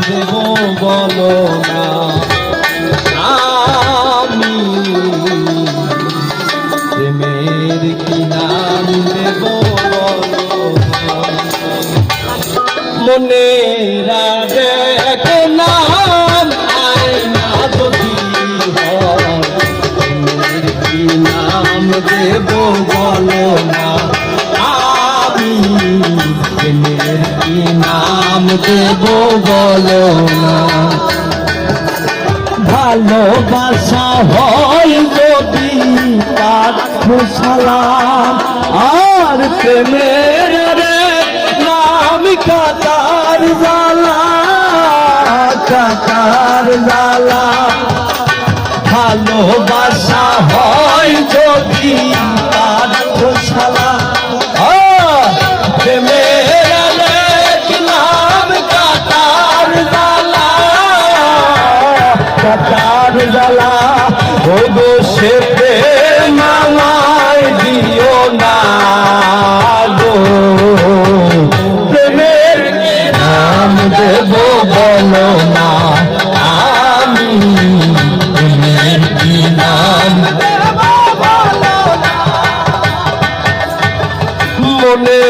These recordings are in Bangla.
দেব বলো না। আমি প্রেমের কি নাম দেব বলো মনে রাখে এক দেব বলো না। ভালোবাসা হয় যদি তার সালাম, আর প্রেমের রে নাম কাতার জালা কাতার জালা ভালোবাসা হয় যদি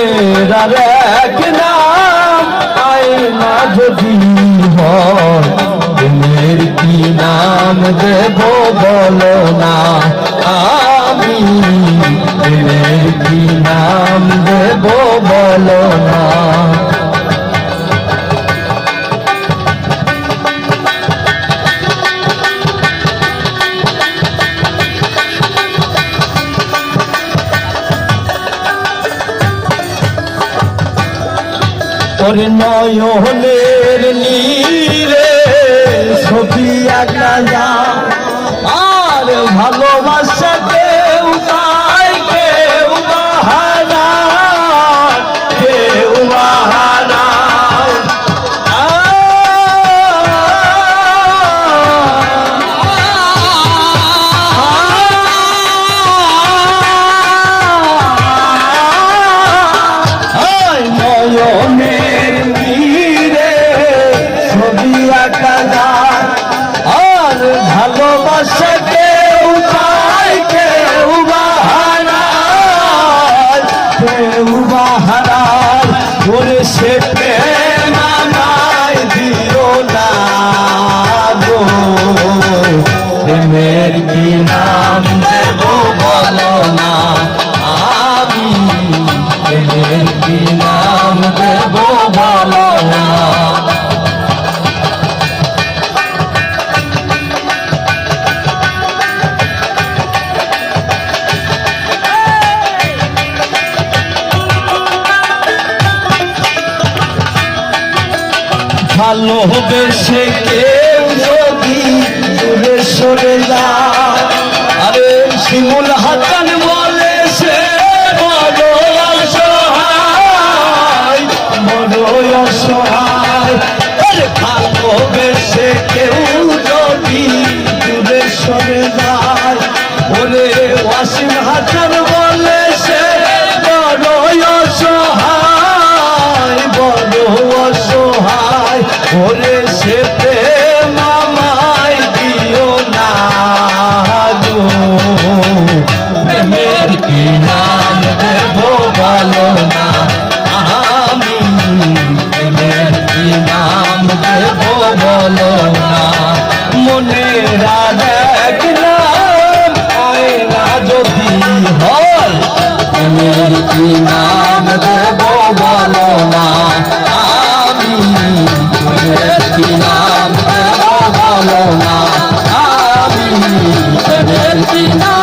মনে রাখ নাম আয়না যদি হয় প্রেমের কি নাম দেব বলো না। আমি প্রেমের কি নাম দেব বলো না। তোর নয়নের নীরে ভালোবেসে কেউ যদি দূরে সরে যা আরে শিমুল হাতান বলে সে বড় অসহায় বড় অসহায়। ওরে সেতে মামাই দিও না প্রেমের কি নাম দেব ভালো না, আমি কি নাম দেব বলো না। মনে নাম আয় না হয় প্রেমের কি নাম দেব Let's